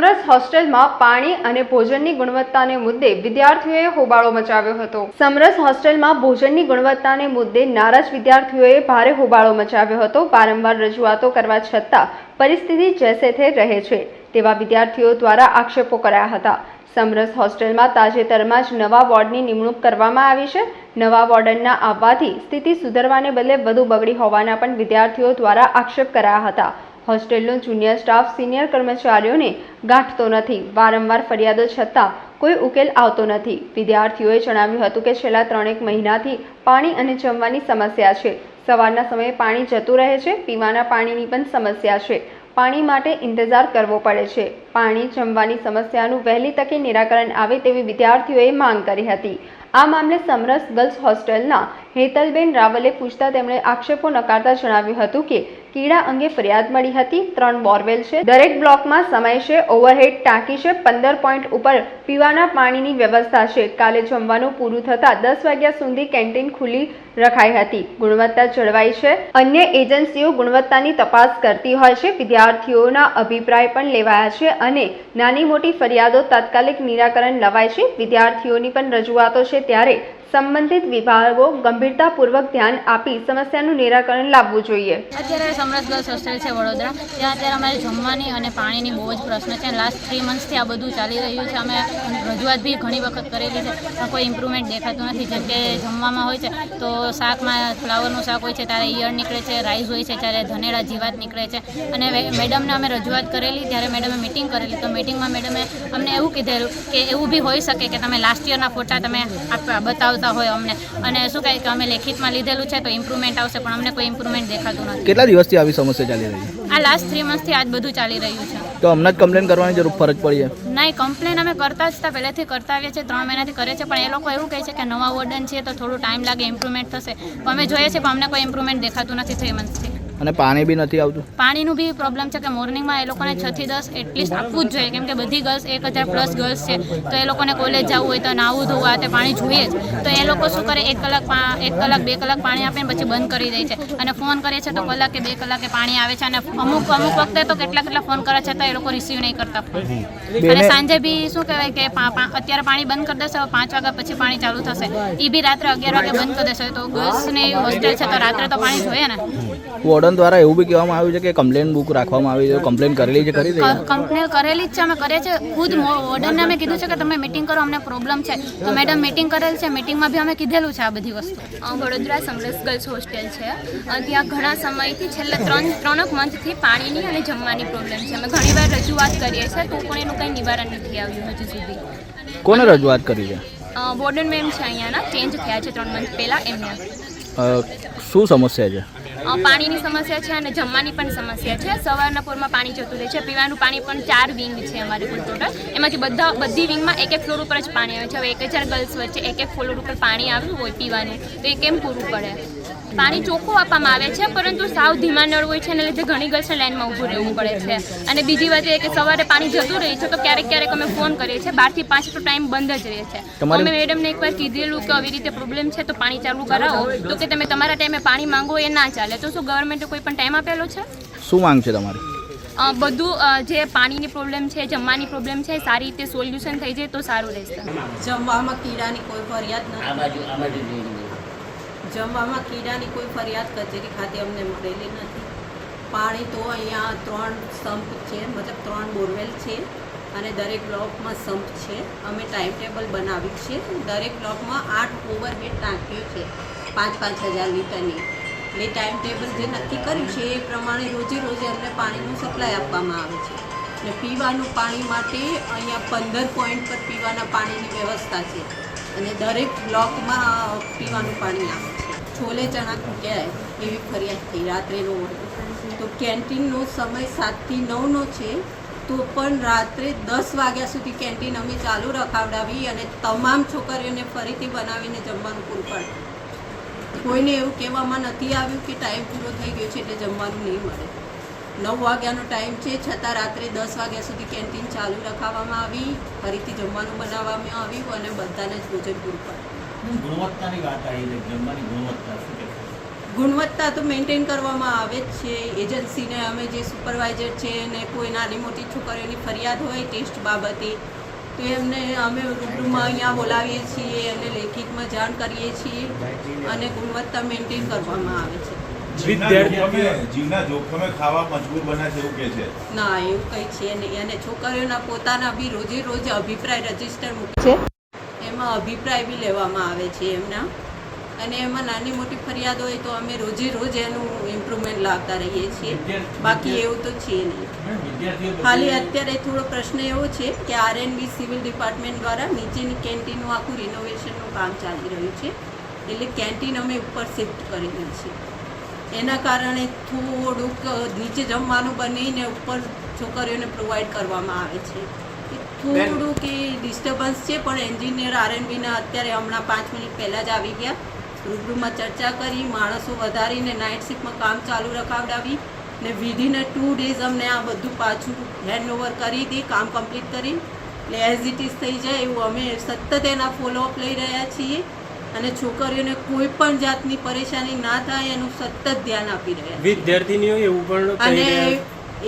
સમરસ હોસ્ટેલમાં પાણી અને ભોજનની ગુણવત્તાને મુદ્દે વિદ્યાર્થીઓએ હોબાળો મચાવ્યો હતો. સમરસ હોસ્ટેલમાં ભોજનની ગુણવત્તાને મુદ્દે નારાજ વિદ્યાર્થીઓએ ભારે હોબાળો મચાવ્યો હતો. વારંવાર રજૂઆતો કરવા છતાં પરિસ્થિતિ જેસે તે રહે છે તેવા વિદ્યાર્થીઓ દ્વારા આક્ષેપો કરાયા હતા. સમરસ હોસ્ટેલમાં તાજેતરમાં જ નવા વોર્ડની નિમણૂક કરવામાં આવી છે. નવા વોર્ડનના આવવાથી સ્થિતિ સુધરવાને બદલે વધુ બગડી હોવાના પણ વિદ્યાર્થીઓ દ્વારા આક્ષેપ કરાયા હતા. હોસ્ટેલનો જુનિયર સ્ટાફ સિનિયર કર્મચારીઓને ગાંઠતો નથી. વારંવાર ફરિયાદો છતાં કોઈ ઉકેલ આવતો નથી. વિદ્યાર્થીઓએ જણાવ્યું હતું કે છેલ્લા ત્રણેક મહિનાથી પાણી અને જમવાની સમસ્યા છે. સવારના સમયે પાણી જતું રહે છે, પીવાના પાણીની પણ સમસ્યા છે. પાણી માટે ઇંતજાર કરવો પડે છે. પાણી જમવાની સમસ્યાનું વહેલી તકે નિરાકરણ આવે તેવી વિદ્યાર્થીઓએ માંગ કરી હતી. આ મામલે સમરસ ગર્લ્સ હોસ્ટેલના હેતલબેન રાવલે પૂછતા તેમણે આક્ષેપો નકારતા જણાવ્યું હતું કે કીડા અંગે ફરિયાદ મળી હતી, ત્રણ બોરવેલ છે. દરેક બ્લોકમાં સમય છે, ઓવરહેડ ટાંકી છે, પંદર પોઈન્ટ ઉપર પીવાના પાણીની વ્યવસ્થા છે. કાલે જમવાનું પૂરું થતાં દસ વાગ્યા સુધી કેન્ટીન ખુલ્લી રખાઈ હતી. ગુણવત્તા જળવાઈ છે. અન્ય એજન્સીઓ ગુણવત્તાની તપાસ કરતી હોય છે. વિદ્યાર્થીઓના અભિપ્રાય પણ લેવાયા છે અને નાની મોટી ફરિયાદો તાત્કાલિક નિરાકરણ લવાય છે. વિદ્યાર્થીઓની પણ રજૂઆતો છે ત્યારે સંબંધિત વિભાગો ગંભીરતાપૂર્વક ધ્યાન આપી સમસ્યાનું નિરાકરણ લાવવું જોઈએ. અત્યારે સમરસ ગર્લ્સ હોસ્ટેલ છે વડોદરા. ત્યાં અત્યારે અમારે જમવાની અને પાણીની બહુ જ પ્રશ્ન છે. લાસ્ટ થ્રી મંથ્સથી આ બધું ચાલી રહ્યું છે. અમે રજૂઆત બી ઘણી વખત કરેલી છે. કોઈ ઇમ્પ્રુવમેન્ટ દેખાતું નથી. જેમ કે જમવામાં હોય છે, તો શાકમાં ફ્લાવરનું શાક હોય છે, ત્યારે ઈયળ નીકળે છે રાઈસ હોય છે, ત્યારે ધનેડા જીવાત નીકળે છે. અને મેડમને અમે રજૂઆત કરેલી, ત્યારે મેડમે મિટિંગ કરેલી. તો મિટિંગમાં મેડમે અમને એવું કીધેલું કે એવું બી હોઈ શકે કે તમે લાસ્ટ યરના ફોટા તમે આપ- બતાવતા હોય અમને. અને શું કહે કે અમે લેખિતમાં લીધેલું છે તો ઇમ્પ્રુવમેન્ટ આવશે પણ અમને કોઈ ઇમ્પ્રુવમેન્ટ દેખાતું નથી. કેટલા દિવસથી આવી સમસ્યા ચાલી રહી છે? આ લાસ્ટ થ્રી મંથથી આજ બધું ચાલી રહ્યું છે. તો હમણાં જ કમ્પ્લેન કરવાની જરૂર ફરજ પડી છે? ના કમ્પ્લેન અમે કરતા જ હતા પહેલેથી કરતા આવીએ છીએ ત્રણ મહિનાથી કરે છે પણ એ લોકો એવું કહે છે કે નવા વોર્ડન છે તો થોડું ટાઈમ લાગે ઇમ્પ્રુવમેન્ટ થશે. પણ અમે જોઈએ છીએ પણ અમને કોઈ ઇમ્પ્રુવમેન્ટ દેખાતું નથી થ્રી મંથથી અને પાણી બી નથી આવતું? પાણીનું બી પ્રોબ્લેમ છે કે મોર્નિંગમાં એ લોકોને છ થી દસ એટલીસ્ટ આપવું જ જોઈએ. કેમ કે બધી ગર્લ્સ એક હજાર પ્લસ ગર્લ્સ છે. તો એ લોકોને કોલેજ જવું હોય તો નાવું ધોવું આ તે પાણી જોઈએ જ. તો એ લોકો શું કરે? એક કલાક એક કલાક બે કલાક પાણી આપે ને પછી બંધ કરી દે છે. અને ફોન કરીએ છે તો કલાકે બે કલાકે પાણી આવે છે. અને અમુક અમુક વખતે તો કેટલા કેટલા ફોન કરે છે તો એ લોકો રિસીવ નહીં કરતા ફોન અને સાંજે બી શું કહેવાય કે અત્યારે પાણી બંધ કરી દેશે હવે પાંચ વાગ્યા પછી પાણી ચાલુ થશે. એ બી રાત્રે અગિયાર વાગે બંધ કરી દેશે. તો ગર્લ્સની હોસ્ટેલ છે તો રાત્રે તો પાણી જોઈએ ને. વોર્ડન દ્વારા એવું બી કહેવામાં આવ્યું છે કે કમ્પ્લેન બુક રાખવામાં આવી છે કમ્પ્લેન કરેલી છે કરી કમ્પ્લેન કરેલી જ છે અમે કરીએ છીએ. ખુદ વોર્ડનને અમે કીધું છે કે તમે મિટિંગ કરો અમને પ્રોબ્લેમ છે. તો મેડમ મિટિંગ કરેલ છે મિટિંગમાં બી અમે કીધેલું છે આ બધી વસ્તુ. વડોદરા સમરસ ગર્લ્સ હોસ્ટેલ છે. ત્યાં ઘણા સમયથી છેલ્લા ત્રણ ત્રણક મંથથી પાણીની અને જમવાની પ્રોબ્લેમ છે. અમે ઘણીવાર રજૂઆત કરીએ છીએ તો પણ એનું કંઈ નિવારણ નથી આવ્યું હજુ સુધી. કોને રજૂઆત કરી છે? અ, વોર્ડન મેમ છે અહીંયાના. ચેન્જ થયા છે ત્રણ મંથ પહેલાં એમને. શું સમસ્યા છે? પાણીની સમસ્યા છે અને જમવાની પણ સમસ્યા છે. સવારના પોરમાં પાણી જતું રહે છે. પીવાનું પાણી પણ ચાર વિંગ છે અમારી કુલ ટોટલ એમાંથી બધા, બધી વિંગમાં એક એક ફ્લોર ઉપર જ પાણી આવે છે. હવે એક હજાર ગર્લ્સ વચ્ચે એક એક ફ્લોર ઉપર પાણી આવ્યું હોય પીવાનું, તો એ કેમ પૂરું પડે? પાણી ચોખ્ખું આપવામાં આવે છે પરંતુ સાવ ધીમા નળ હોય છે એને લીધે ઘણી ગર્લ્સને લાઈનમાં ઊભું રહેવું પડે છે. અને બીજી વાત એ કે સવારે પાણી જતું રહે છે તો ક્યારેક ક્યારેક અમે ફોન કરીએ છીએ બારથી પાંચ તો ટાઈમ બંધ જ રહે છે. તમારે- અમે મેડમને એકવાર કીધેલું કે આવી રીતે પ્રોબ્લેમ છે તો પાણી ચાલુ કરાવો તો કે તમે તમારા ટાઈમે પાણી માંગો એ ના ચાલે. તો શું ગવર્મેન્ટે કોઈ પણ ટાઈમ આપેલો છે? શું માંગ છે તમારી? બધું જે પાણીની પ્રોબ્લેમ છે જમવાની પ્રોબ્લેમ છે સારી રીતે સોલ્યુશન થઈ જાય તો સારું રહેશે. જમવામાં કીડાની કોઈ ફરિયાદ નથી. જમવામાં કીડાની કોઈ ફરિયાદ કચેરી ખાતે અમને મળેલી નથી. પાણી તો અહીંયા ત્રણ સંપ છે, મતલબ ત્રણ બોરવેલ છે અને દરેક બ્લોકમાં સંપ છે. અમે ટાઈમ ટેબલ બનાવ્યું છે. દરેક બ્લોકમાં આઠ ઓવરહેડ ટાંકીઓ છે, પાંચ પાંચ હજાર લીટરની. એટલે ટાઈમ ટેબલ જે નક્કી કર્યું છે એ પ્રમાણે રોજે રોજે અમને પાણીનું સપ્લાય આપવામાં આવે છે. અને પીવાનું પાણી માટે અહીંયા પંદર પોઈન્ટ પર પીવાના પાણીની વ્યવસ્થા છે. અને દરેક બ્લોકમાં પીવાનું પાણી આવે છે. છોલે ચણા તૂટ્યા એવી ફરિયાદ થઈ રાત્રેનો ઓર્ડર તો કેન્ટીનનો સમય સાતથી નવનો છે, તો પણ રાત્રે દસ વાગ્યા સુધી કેન્ટીન અમે ચાલુ રખાવડાવી અને તમામ છોકરીઓને ફરીથી બનાવીને જમવાનું પૂરું પાડ્યું. કોઈને એવું કહેવામાં નથી આવ્યું કે ટાઈમ પૂરો થઈ ગયો છે એટલે જમવાનું નહીં મળે. નવ વાગ્યાનો ટાઈમ છે, છતાં રાત્રે દસ વાગ્યા સુધી કેન્ટીન ચાલુ રખાવવામાં આવી, ફરીથી જમવાનું બનાવવામાં આવ્યું અને બધાને જ ભોજન પૂરું પાડ્યું. ગુણવત્તાની વાત આવી છે જમવાની ગુણવત્તા શું ગુણવત્તા તો મેન્ટેન કરવામાં આવે જ છે. એજન્સીને અમે જે સુપરવાઇઝર છે અને કોઈ નાની મોટી છોકરીઓની ફરિયાદ હોય ટેસ્ટ બાબતે તો એમને અમે રૂબરૂમાં અહીંયા બોલાવીએ છીએ અને લેખિતમાં જાણ કરીએ છીએ અને ગુણવત્તા મેન્ટેન કરવામાં આવે છે. જીવના જોખમે ખાવા મજબૂર બન્યા છે એવું કે છે. ના એવું કંઈ છે નહીં. અને છોકરીઓના પોતાના બી રોજે રોજ અભિપ્રાય રજિસ્ટર મૂકે છે. એમાં અભિપ્રાય બી લેવામાં આવે છે એમના. અને એમાં નાની મોટી ફરિયાદ હોય તો અમે રોજે રોજ એનું ઇમ્પ્રુવમેન્ટ લાવતા રહીએ છીએ. બાકી એવું તો છે નહીં. ખાલી અત્યારે થોડો પ્રશ્ન એવો છે કે આરએનબી સિવિલ ડિપાર્ટમેન્ટ દ્વારા નીચેની કેન્ટીનનું આખું રિનોવેશનનું કામ ચાલી રહ્યું છે. એટલે કેન્ટીન અમે ઉપર શિફ્ટ કરેલી છે. એના કારણે થોડુંક નીચે જમવાનું બનીને ઉપર છોકરીઓને પ્રોવાઈડ કરવામાં આવે છે. એ કે ડિસ્ટર્બન્સ છે પણ એન્જિનિયર આરએનબીના અત્યારે હમણાં પાંચ મિનિટ પહેલાં જ આવી ગયા રૂબરૂમાં ચર્ચા કરી માણસો વધારીને નાઇટ શિફ્ટમાં કામ ચાલુ રખાવડાવી ને વિધિન ટુ ડેઝ અમને આ બધું પાછું હેન્ડઓવર કરી દી કામ કમ્પ્લીટ કરી એટલે એઝ ઇટ ઇઝ થઈ જાય એવું અમે સતત એના ફોલોઅપ લઈ રહ્યા છીએ અને છોકરીઓને કોઈ પણ જાતની પરેશાની ના થાય એનું સતત ધ્યાન આપી રહ્યા. વિદ્યાર્થીનીઓ એવું પણ અને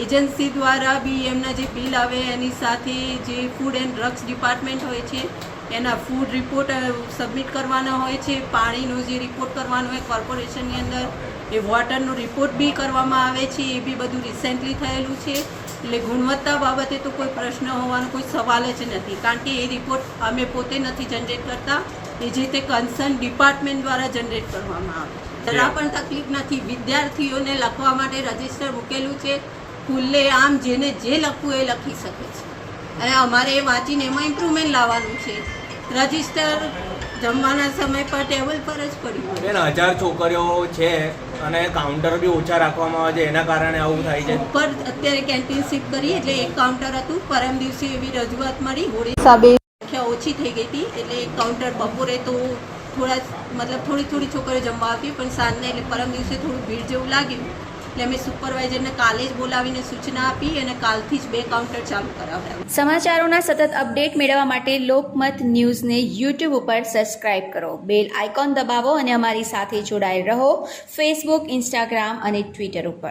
એજન્સી દ્વારા બી એમના જે બિલ આવે એની સાથે જે ફૂડ એન્ડ ડ્રગ્સ ડિપાર્ટમેન્ટ હોય છે એના ફૂડ રિપોર્ટ સબમિટ કરવાના હોય છે. પાણીનો જે રિપોર્ટ કરવાનો હોય કોર્પોરેશનની અંદર એ વોટરનો રિપોર્ટ બી કરવામાં આવે છે એ બી બધું રિસેન્ટલી થયેલું છે. એટલે ગુણવત્તા બાબતે તો કોઈ પ્રશ્ન હોવાનો કોઈ સવાલ જ નથી. કારણ કે એ રિપોર્ટ અમે પોતે નથી જનરેટ કરતા. એ જે તે કન્સર્ન ડિપાર્ટમેન્ટ દ્વારા જનરેટ કરવામાં આવે જરા પણ તકલીફ નથી. વિદ્યાર્થીઓને લખવા માટે રજિસ્ટર મૂકેલું છે. ખુલ્લે આમ જેને જે લખવું એ લખી શકે છે. અને અમારે એ વાંચીને એમાં ઇમ્પ્રુવમેન્ટ લાવવાનું છે. રજિસ્ટર જમવાના સમય પર ટેબલ પર જ પડ્યું બેન હજાર છોકરીઓ છે અને કાઉન્ટર બી ઓછા રાખવામાં આવે છે એના કારણે આવું થાય છે. ઉપર અત્યારે કેન્ટીન શિફ્ટ કરી એટલે એક કાઉન્ટર હતું પરમ દિવસે એવી રજૂઆત મળી. હોળી સંખ્યા ઓછી થઈ ગઈ હતી એટલે એક કાઉન્ટર બપોરે તો થોડા મતલબ થોડી થોડી છોકરીઓ જમવા આવતી પણ સાંજને એટલે પરમ દિવસે થોડું ભીડ જેવું લાગ્યું. એટલે અમે સુપરવાઇઝરને કાલે જ બોલાવીને સૂચના આપી અને કાલથી જ બે કાઉન્ટર ચાલુ કરાવ્યા. સમાચારોના સતત અપડેટ મેળવવા માટે લોકમત ન્યૂઝને યુટ્યુબ ઉપર સબસ્ક્રાઇબ કરો. બેલ આઇકોન દબાવો અને અમારી સાથે જોડાયેલ રહો. ફેસબુક ઇન્સ્ટાગ્રામ અને ટ્વિટર ઉપર.